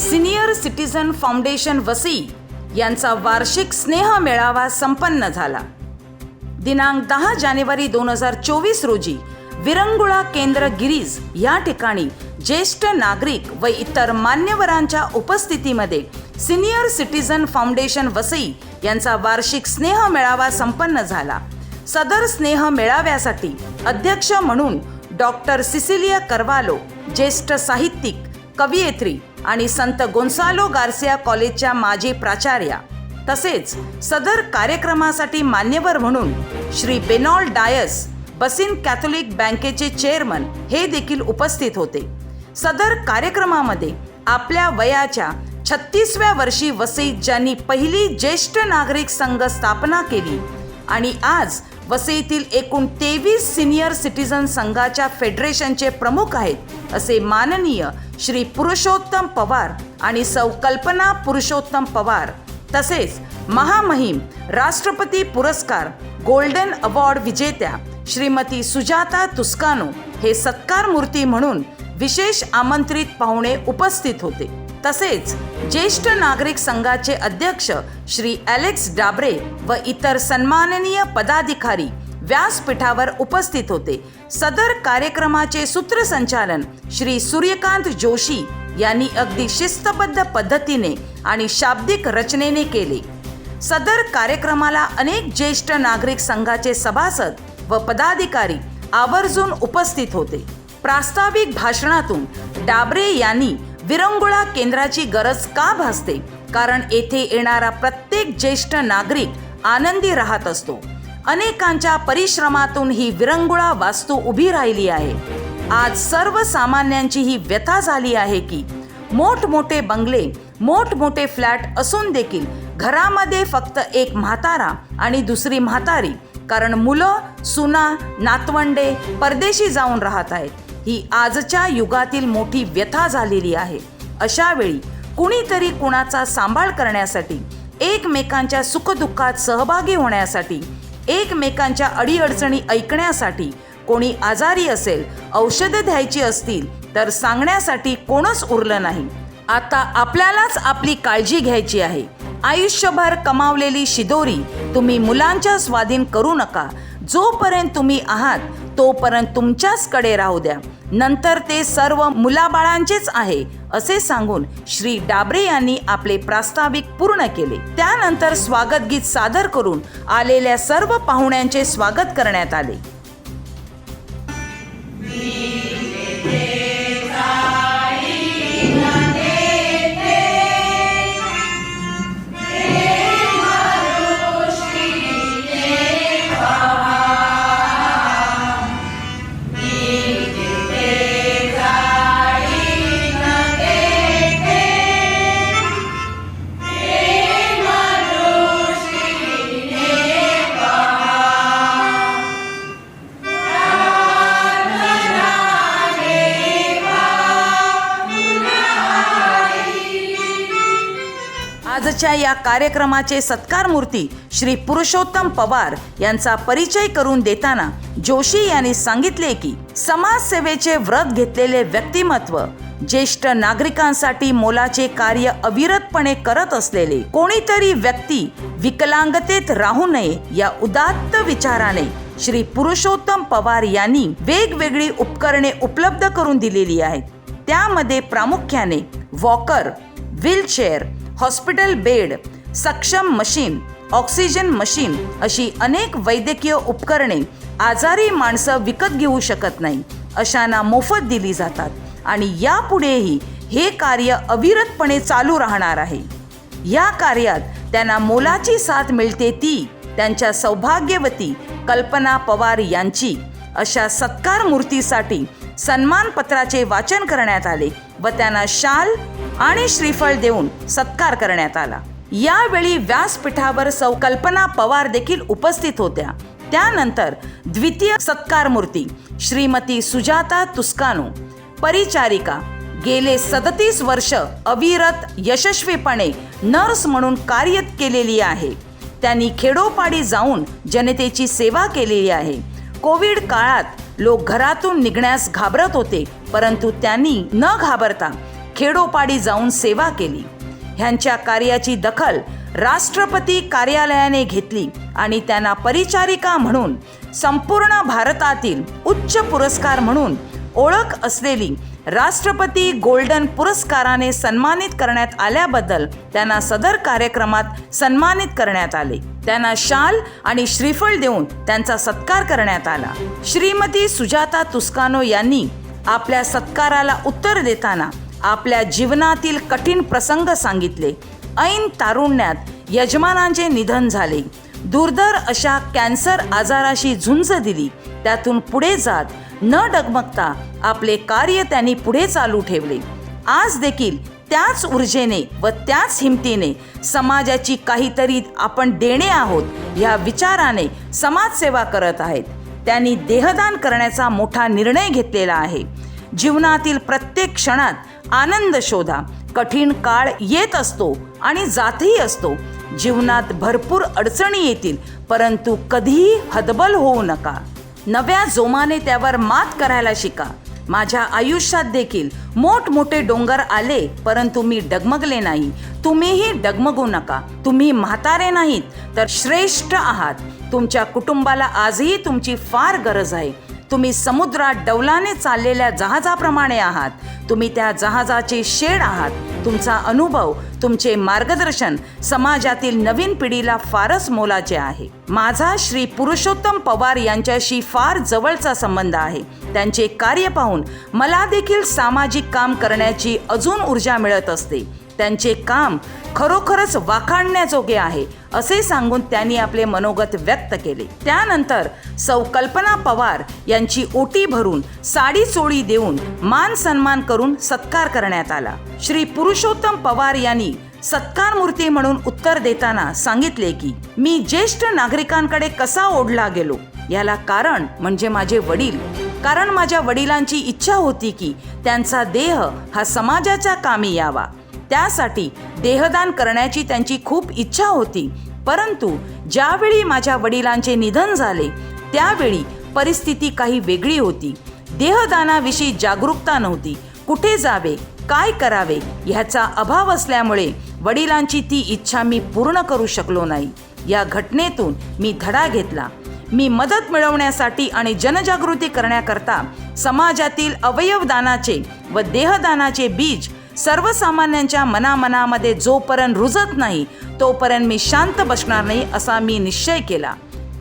Senior citizen foundation Vasai यांचा वार्षिक स्नेह मेळावा संपन्न झाला. दिनांक दहा जानेवारी दोन हजार चोवीस रोजी विरंगुळा केंद्र गिरीज या ठिकाणी ज्येष्ठ नागरिक व इतर मान्यवरांच्या उपस्थितीमध्ये सिनियर सिटीझन फाउंडेशन वसई यांचा वार्षिक स्नेह मेळावा संपन्न झाला. सदर स्नेह मेळाव्यासाठी अध्यक्ष म्हणून डॉक्टर सिसिलिया करवालो ज्येष्ठ साहित्यिक कवयित्री आणि संत गोन्सालो गार्सिया कॉलेजच्या माजी प्राचार्या तसेच सदर कार्यक्रमासाठी मान्यवर म्हणून Shri Benol Dias Bassein Catholic बँकेचे चेअरमन हे देखील उपस्थित होते. सदर कार्यक्रमामध्ये आपल्या वयाच्या छत्तीसव्या वर्षी वसईत ज्यांनी पहिली ज्येष्ठ नागरिक संघ स्थापना केली आणि आज वसईतील एकूण तेवीस सिनियर सिटीझन संघाच्या फेडरेशनचे प्रमुख आहेत असे माननीय श्री पुरुषोत्तम पवार आणि सौ कल्पना पुरुषोत्तम पवार तसेच महामहिम राष्ट्रपती पुरस्कार गोल्डन अवॉर्ड विजेत्या श्रीमती सुजाता तुस्कानो हे सत्कार मूर्ती म्हणून विशेष आमंत्रित पाहुणे उपस्थित होते. तसेच ज्येष्ठ नागरिक संघाचे अध्यक्ष श्री ॲलेक्स डाबरे व इतर सन्माननीय पदाधिकारी व्यासपीठावर उपस्थित होते. सदर कार्यक्रमाचे सूत्रसंचालन श्री सूर्यकांत जोशी यांनी अगदी शिस्तबद्ध पद्धतीने आणि शाब्दिक रचनेने केले. सदर कार्यक्रमाला अनेक ज्येष्ठ नागरिक संघाचे सभासद व पदाधिकारी आवर्जून उपस्थित होते. प्रास्ताविक भाषणातून डाबरे यांनी विरंगुळा केंद्राची गरज का भासते? कारण येथे येणारा प्रत्येक ज्येष्ठ नागरिक आनंदी राहत असतो. अनेकांच्या परिश्रमातून ही विरंगुळा वास्तू उभी राहिली आहे. आज सर्वसामान्यांची ही व्यथा झाली आहे की मोठमोठे बंगले मोठमोठे फ्लॅट असून देखील घरामध्ये फक्त एक म्हातारा आणि दुसरी म्हातारी कारण मुलं सुना नातवंडे परदेशी जाऊन राहत आहेत. ही आजच्या युगातील मोठी व्यथा झालेली आहे. अशा वेळी कुणीतरी कुणाचा सांभाळ करण्यासाठी एकमेकांच्या सुखदुःखात सहभागी होण्यासाठी एकमेकांच्या अडीअडचणी ऐकण्यासाठी कोणी आजारी असेल औषधं द्यायची असतील तर सांगण्यासाठी कोणच उरलं नाही. आता आपल्यालाच आपली काळजी घ्यायची आहे. आयुष्यभर कमावलेली शिदोरी तुम्ही मुलांच्या स्वाधीन करू नका. जोपर्यंत तुम्ही आहात तोपर्यंत तुमच्याचकडे राहू द्या. नंतर ते सर्व मुलाबाळांचेच आहे असे सांगून श्री डाबरे यांनी आपले प्रास्ताविक पूर्ण केले. त्यानंतर स्वागत गीत सादर करून आलेल्या सर्व पाहुण्यांचे स्वागत करण्यात आले. आजच्या या कार्यक्रमाचे सत्कार मूर्ती श्री पुरुषोत्तम पवार यांचा परिचय करून देताना जोशी यांनी सांगितले की समाजसेवेचे व्रत घेतलेले व्यक्तिमत्व ज्येष्ठ नागरिकांसाठी मोलाचे कार्य अविरतपणे करत असलेले कोणीतरी व्यक्ती विकलांगतेत राहू नये या उदात्त विचाराने श्री पुरुषोत्तम पवार यांनी वेगवेगळी उपकरणे उपलब्ध करून दिलेली आहेत. त्यामध्ये प्रामुख्याने वॉकर व्हीलचेअर हॉस्पिटल बेड सक्षम मशीन ऑक्सिजन मशीन अशी अनेक वैद्यकीय उपकरणे आजारी माणसं विकत घेऊ शकत नाही अशांना मोफत दिली जातात. आणि यापुढेही हे कार्य अविरतपणे चालू राहणार आहे. या कार्यात त्यांना मोलाची साथ मिळते ती त्यांच्या सौभाग्यवती कल्पना पवार यांची. अशा सत्कार मूर्तीसाठी सन्मानपत्राचे वाचन करण्यात आले व त्यांना शाल आणि श्रीफळ देऊन सत्कार करण्यात आला. यावेळी व्यासपीठावर संकल्पना पवार देखील उपस्थित होत्या. त्यानंतर द्वितीय सत्कार मूर्ती श्रीमती सुजाता तुस्कानो परिचारिका गेले सदतीस वर्ष अविरत यशस्वीपणे नर्स म्हणून कार्य केलेली आहे. त्यांनी खेडोपाडी जाऊन जनतेची सेवा केलेली आहे. कोविड काळात लोक घरातून निघण्यास घाबरत होते परंतु त्यांनी न घाबरता खेडोपाडी जाऊन सेवा केली. ह्यांच्या कार्याची दखल राष्ट्रपती कार्यालयाने घेतली आणि त्यांना परिचारिका म्हणून संपूर्ण भारतातील उच्च पुरस्कार म्हणून ओळख असलेली राष्ट्रपती गोल्डन पुरस्काराने सन्मानित करण्यात आल्याबद्दल त्यांना सदर कार्यक्रमात सन्मानित करण्यात आले. त्यांना शाल आणि श्रीफळ देऊन त्यांचा सत्कार करण्यात आला. श्रीमती सुजाता तुस्कानो यांनी आपल्या सत्काराला उत्तर देताना आपल्या जीवनातील कठीण प्रसंग सांगितले. ऐन तारुण्यात यजमानांचे निधन झाले. दुर्धर अशा कॅन्सर आजाराशी झुंज दिली. त्यातून पुढे जात न डगमगता आपले कार्य त्यांनी पुढे चालू ठेवले. आज देखील त्याच ऊर्जेने व त्याच हिमतीने समाजाची काहीतरी आपण देणे आहोत या विचाराने समाजसेवा करत आहेत. त्यांनी देहदान करण्याचा मोठा निर्णय घेतलेला आहे. जीवनातील प्रत्येक क्षणात आनंद शोधा. कठीण काळ येत असतो आणि जातही असतो. जीवनात भरपूर अडचणी येतील परंतु कधीही हतबल होऊ नका. नव्या जोमाने त्यावर मात करायला शिका. माझ्या आयुष्यात देखील मोठमोठे डोंगर आले परंतु मी डगमगले नाही. तुम्हीही डगमगू नका. तुम्ही म्हातारे नाहीत तर श्रेष्ठ आहात. तुमच्या कुटुंबाला आजही तुमची फार गरज आहे. तुम्ही समुद्रात डौलाने चाललेल्या जहाजाप्रमाणे आहात. तुम्ही त्या जहाजाचे शेड आहात. तुमचा अनुभव तुमचे मार्गदर्शन समाजातील नवीन पिढीला फारच मोलाचे आहे. माझा श्री पुरुषोत्तम पवार यांच्याशी फार जवळचा संबंध आहे. त्यांचे कार्य पाहून मला देखील सामाजिक काम करण्याची अजून ऊर्जा मिळत असते. त्यांचे काम खरोखरच वाखाणण्याजोगे आहे असे सांगून त्यांनी आपले मनोगत व्यक्त केले. त्यानंतर सौ कल्पना पवार यांची ओटी भरून साडी चोळी देऊन मान सन्मान करून सत्कार करण्यात आला. श्री पुरुषोत्तम पवार यांनी सत्कार मूर्ती म्हणून उत्तर देताना सांगितले की मी ज्येष्ठ नागरिकांकडे कसा ओढला गेलो? याला कारण म्हणजे माझे वडील. कारण माझ्या वडिलांची इच्छा होती की त्यांचा देह हा समाजाच्या कामी यावा. त्यासाठी देहदान करण्याची त्यांची खूप इच्छा होती. परंतु ज्यावेळी माझ्या वडिलांचे निधन झाले त्यावेळी परिस्थिती काही वेगळी होती. देहदानाविषयी जागरूकता नव्हती. कुठे जावे काय करावे ह्याचा अभाव असल्यामुळे वडिलांची ती इच्छा मी पूर्ण करू शकलो नाही. या घटनेतून मी धडा घेतला. मी मदत मिळवण्यासाठी आणि जनजागृती करण्याकरता समाजातील अवयवदानाचे व देहदानाचे बीज सर्वसामान्यांच्या मनामनामध्ये जोपर्यंत रुजत नाही तोपर्यंत मी शांत बसणार नाही असा मी निश्चय केला.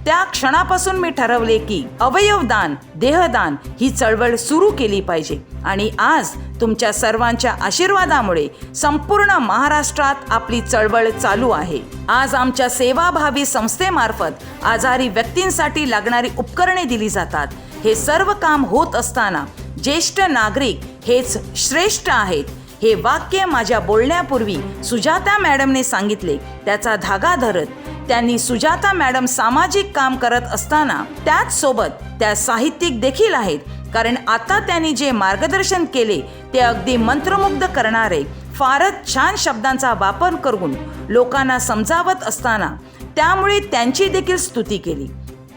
त्या क्षणापासून मी ठरवले की अवयवदान देहदान ही चळवळ सुरू केली पाहिजे आणि आज तुमच्या सर्वांच्या आशीर्वादामुळे संपूर्ण महाराष्ट्रात आपली चळवळ चालू आहे. आज आमच्या सेवाभावी संस्थेमार्फत आजारी व्यक्तींसाठी लागणारी उपकरणे दिली जातात. हे सर्व काम होत असताना ज्येष्ठ नागरिक हेच श्रेष्ठ आहेत. हे वाक्य माझ्या बोलण्यापूर्वी सुजाता मॅडमने सांगितले. त्याचा धागा धरत त्यांनी सुजाता मॅडम सामाजिक काम करत असताना त्याच सोबत त्या साहित्यिक देखील आहेत. कारण आता त्यांनी जे मार्गदर्शन केले ते अगदी मंत्रमुग्ध करणारे फारच छान शब्दांचा वापर करून लोकांना समजावत असताना त्यामुळे त्यांची देखील स्तुती केली.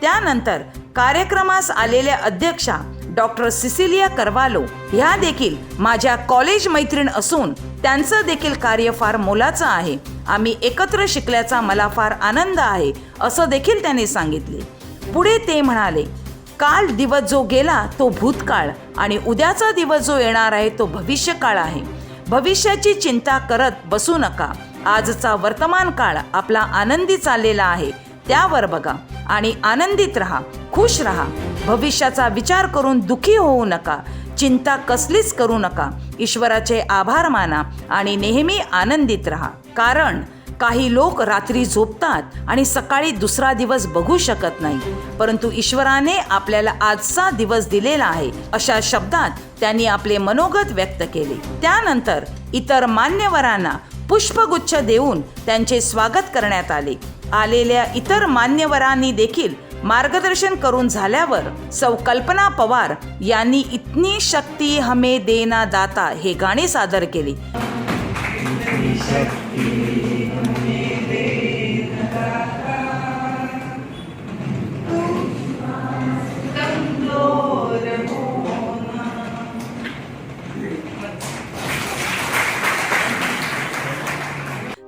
त्यानंतर कार्यक्रमास आलेल्या अध्यक्षा डॉक्टर सिसिलिया करवालो ह्या देखील माझ्या कॉलेज मैत्रीण असून त्यांचं देखील कार्य फार मोलाचं आहे. आम्ही एकत्र शिकल्याचा मला फार आनंद आहे असं देखील त्याने सांगितले. पुढे ते म्हणाले काल दिवस जो गेला तो भूतकाळ आणि उद्याचा दिवस जो येणार आहे तो भविष्यकाळ आहे. भविष्याची चिंता करत बसू नका. आजचा वर्तमान काळ आपला आनंदी चाललेला आहे. त्यावर बघा आणि आनंदित राहा. खुश राहा. भविष्याचा विचार करून दुखी होऊ नका. चिंता कसलीच करू नका. ईश्वराचे आभार माना आणि नेहमी आनंदित राहा. कारण काही लोक रात्री झोपतात आणि सकाळी दुसरा दिवस बघू शकत नाही. परंतु ईश्वराने आपल्याला आजचा दिवस दिलेला आहे अशा शब्दात त्यांनी आपले मनोगत व्यक्त केले. त्यानंतर इतर मान्यवरांना पुष्पगुच्छ देऊन त्यांचे स्वागत करण्यात आले. आलेल्या इतर मान्यवरांनी देखील मार्गदर्शन करून झाल्यावर सौ कल्पना पवार यांनी इतनी शक्ती हमे देना दाता हे गाणे सादर केले.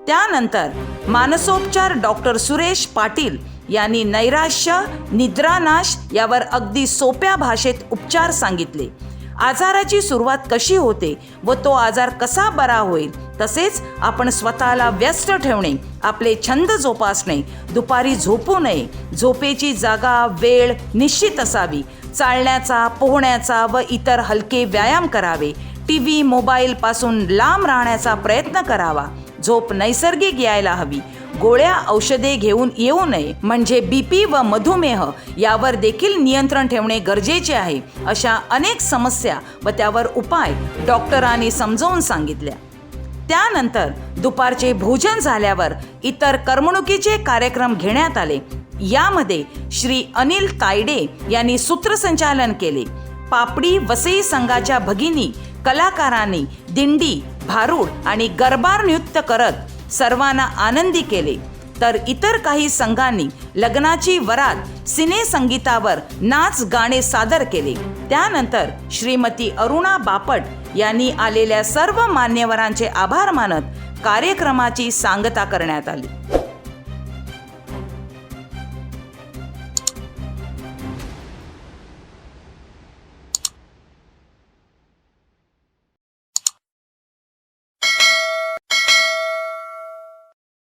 त्यानंतर मानसोपचार डॉक्टर सुरेश पाटील यांनी नैराश्य निद्रानाश यावर अगदी सोप्या भाषेत उपचार सांगितले. आजाराची सुरुवात कशी होते व तो आजार कसा बरा होईल तसेच आपण स्वतःला व्यस्त ठेवणे आपले छंद जोपासणे दुपारी झोपू नये झोपेची जागा वेळ निश्चित असावी चालण्याचा पोहण्याचा व इतर हलके व्यायाम करावे टी व्ही मोबाईलपासून लांब राहण्याचा प्रयत्न करावा झोप नैसर्गिक यायला हवी गोळ्या औषधे घेऊन येऊ नये म्हणजे बीपी व मधुमेह यावर देखील नियंत्रण ठेवणे गरजेचे आहे अशा अनेक समस्या व त्यावर उपाय डॉक्टरांनी समजावून सांगितल्या. त्यानंतर दुपारचे भोजन झाल्यावर इतर करमणुकीचे कार्यक्रम घेण्यात आले. यामध्ये श्री अनिल तायडे यांनी सूत्रसंचालन केले. पापडी वसई संघाच्या भगिनी कलाकारांनी दिंडी भारूड आणि गरबार नृत्य करत सर्वांना आनंदी केले. तर इतर काही संघांनी लग्नाची वरात सिने संगीतावर नाच गाणे सादर केले. त्यानंतर श्रीमती अरुणा बापट यांनी आलेल्या सर्व मान्यवरांचे आभार मानत कार्यक्रमाची सांगता करण्यात आली.